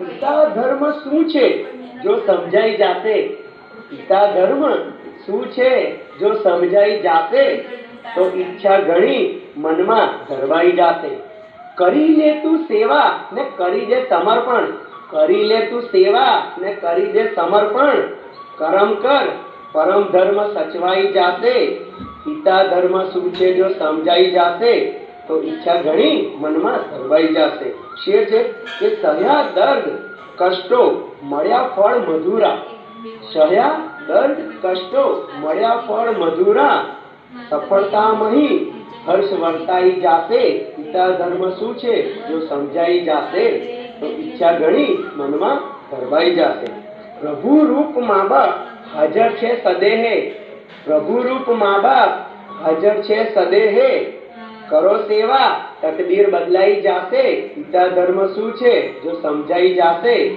પિતા ધર્મ શું છે? જો સમજાઈ જાતે પિતા ધર્મ શું છે? જો સમજાઈ જાતે, તો ઈચ્છા ઘણી મનમાં ધરવાઈ જાતે. કરી લે તું સેવા ને કરી દે સમર્પણ. કરી લે તું સેવા ને કરી દે સમર્પણ. કરમ કર, પરમ ધર્મ સચવાઈ જાશે પિતા ધર્મ શું છે? જો સમજાઈ જાશે તો ઈચ્છા ઘણી મનમાં ધરવાઈ જાશે શેર છે કે સહ્યા દર્દ કષ્ટો મળ્યા ફળ મધુરા. સહ્યા દર્દ કષ્ટો મળ્યા ફળ મધુરા. સફળતા મહી હર્ષ વર્તાઈ જાશે. પિતા ધર્મ શું છે? જો સમજાઈ જાશે, તો ઈચ્છા ઘણી મનમાં ધરવાઈ જાશે. પ્રભુ રૂપ મા બાપ હાજર છે સદેહે. પ્રભુ રૂપ મા બાપ હાજર છે સદેહે. કરો સેવા તકદીર બદલાઈ જાશે. પિતા ધર્મ શું છે? જો સમજાઈ જાશે,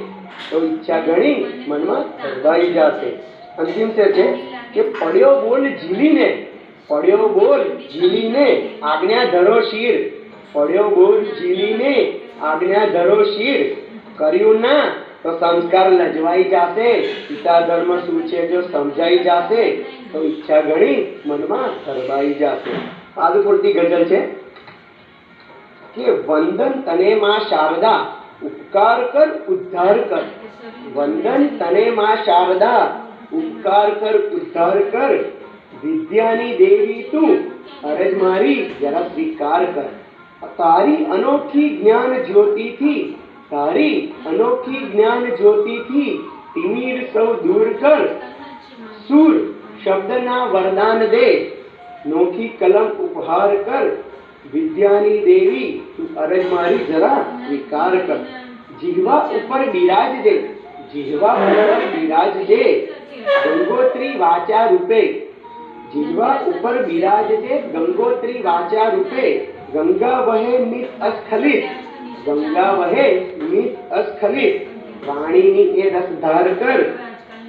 તો ઈચ્છા ઘણી મનમાં ધરવાઈ જાશે. અંતિમ છે કે પડ્યો બોલ ઝીલીને, પડ્યો બોલ ઝીલીને આજ્ઞા ધરો શીર. પડ્યો બોલ ઝીલીને આજ્ઞા ધરો શીર. કર્યું ના, તો સંસ્કાર લજવાઈ જાશે. પિતા ધર્મ શું છે? જો સમજાઈ જાશે, તો ઈચ્છા ઘણી મનમાં ધરવાઈ જાશે. સાદુ પૂરતી ગઝલ છે. કે વંદન તને માં શારદા ઉપકાર કર ઉદ્ધાર કર વંદન તને માં શારદા ઉપકાર કર ઉદ્ધાર કર વિદ્યાની દેવી તું અરજ મારી જરા સ્વીકાર કર તારી અનોખી જ્ઞાન જ્યોતિથી તારી અનોખી જ્ઞાન જ્યોતિથી તિમિર સૌ દૂર કર સુર શબ્દના વરદાન દે નોખી કલમ ઉપહાર કર વિદ્યાની દેવી, તું અરજ મારી જરા સ્વીકાર કર. જીહવા ઉપર બિરાજજે જીહવા ઉપર બિરાજજે ગંગોત્રી વાચા રૂપે, જીહવા ઉપર બિરાજજે ગંગોત્રી વાચા રૂપે. ગંગા વહે મિત અસ્ખલિત ગંગા વહે મિત અસ્ખલિત વાણીની એ રસધાર કર,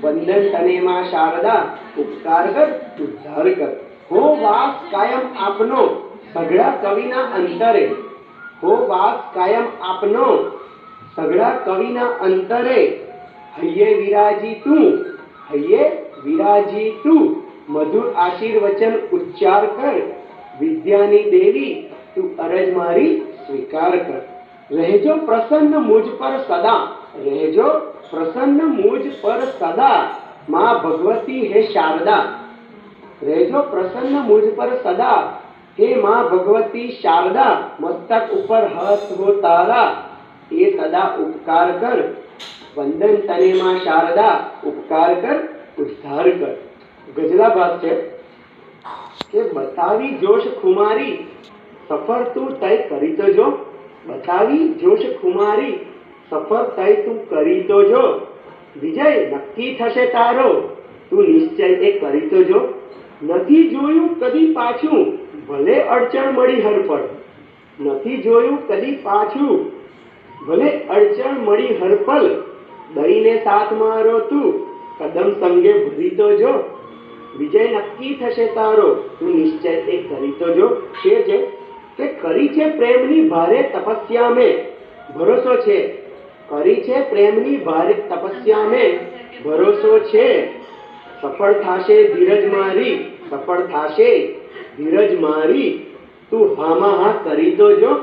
વંદન તને માં શારદા ઉપકાર કર, ઉદ્ધાર કર. હો વાસ કાયમ આપનો સઘળા કવિના અંતરે હો વાસ કાયમ આપનો. સઘળા કવિના અંતરે હૈયે વિરાજી તું, હૈયે વિરાજી તું. મધુર આશીર્વચન ઉચ્ચાર કર, વિદ્યાની દેવી, તું અરજ મારી સ્વીકાર કર. રહેજો પ્રસન્ન મુજ પર સદા, રહેજો પ્રસન્ન મુજ પર સદા, માં ભગવતી હે શારદા. રહેજો પ્રસન્ન મુજ પર સદા હે માં ભગવતી શારદા, મસ્તક ઉપર હસ્ત હો તારા. એ સદા ઉપકાર કર. વંદન તને માં શારદા, ઉપકાર કર, ઉદ્ધાર કર. ગજલા ભાગ છે. કે બતાવી જોશ ખુમારી. સફર તું તય કરી તો જો. બતાવી જોશ ખુમારી. સફર તય તું કરી તો જો. વિજય નક્કી થશે તારો. તું નિશ્ચય એ કરી તો જો. નથી જોયું કદી પાછું, ભલે અડચણ મળી હરપળ. નથી જોયું કદી પાછું, ભલે અડચણ મળી હરપલ દઈને સાથ મારો તું કદમ સંગે ભરી તો જો. વિજય નક્કી થશે તારો, તું નિશ્ચય એ કરી તો જો. છે છે કે કરી છે પ્રેમની ભારે તપસ્યા મેં. ભરોસો છે. કરી છે પ્રેમની ભારે તપસ્યા મેં. ભરોસો છે. સફળ થાશે ધીરજ મારી, સફળ થાશે ધીરજ મારી. તું હામાં હા કરી તો જો,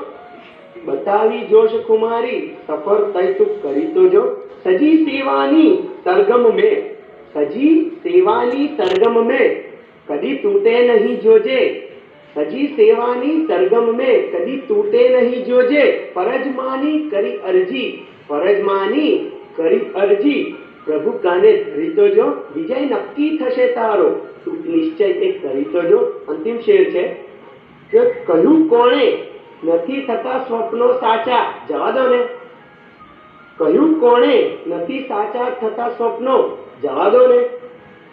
બતાવી જોશ કુમારી સફળ તય તું કરી તો જો. સજી સેવાની સરગમ મે, સજી સેવાની સરગમ મે, કદી તૂટે નહીં જોજે. સજી સેવાની સરગમ મે, કદી તૂટે નહીં જોજે. ફરજમાની કરી અરજી ફરજમાની કરી અરજી. પ્રભુ કાને ધરી તો જો? વિજય નક્કી થશે તારો. તું નિશ્ચય એ કરી તો જો? અંતિમ શેર છે. કે કહ્યું કોણે? નથી થતા સ્વપ્નો સાચા. જવા દો ને. કહ્યું કોણે? નથી સાચા થતા સ્વપ્નો. જવા દો ને.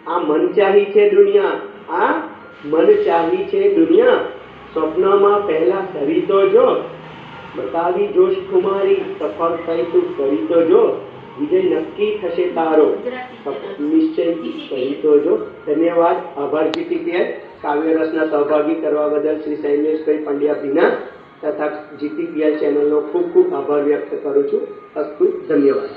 આ મન ચાહી છે દુનિયા. આ મન ચાહી છે દુનિયા. સ્વપ્નમાં પહેલા ધરી તો જો. બતાવી જોશ કુમારી. સફળ થઈ તું કરી તો જો. વિજય નક્કી થશે તારો. નિશ્ચય તો જો ધન્યવાદ. આભાર જીટીપીએલ કાવ્ય રસના સહભાગી કરવા બદલ શ્રી શૈલેષભાઈ પંડ્યા ભીના તથા જીટીપીએલ ચેનલનો ખૂબ ખૂબ આભાર વ્યક્ત કરું છું. અસ્તુ ધન્યવાદ.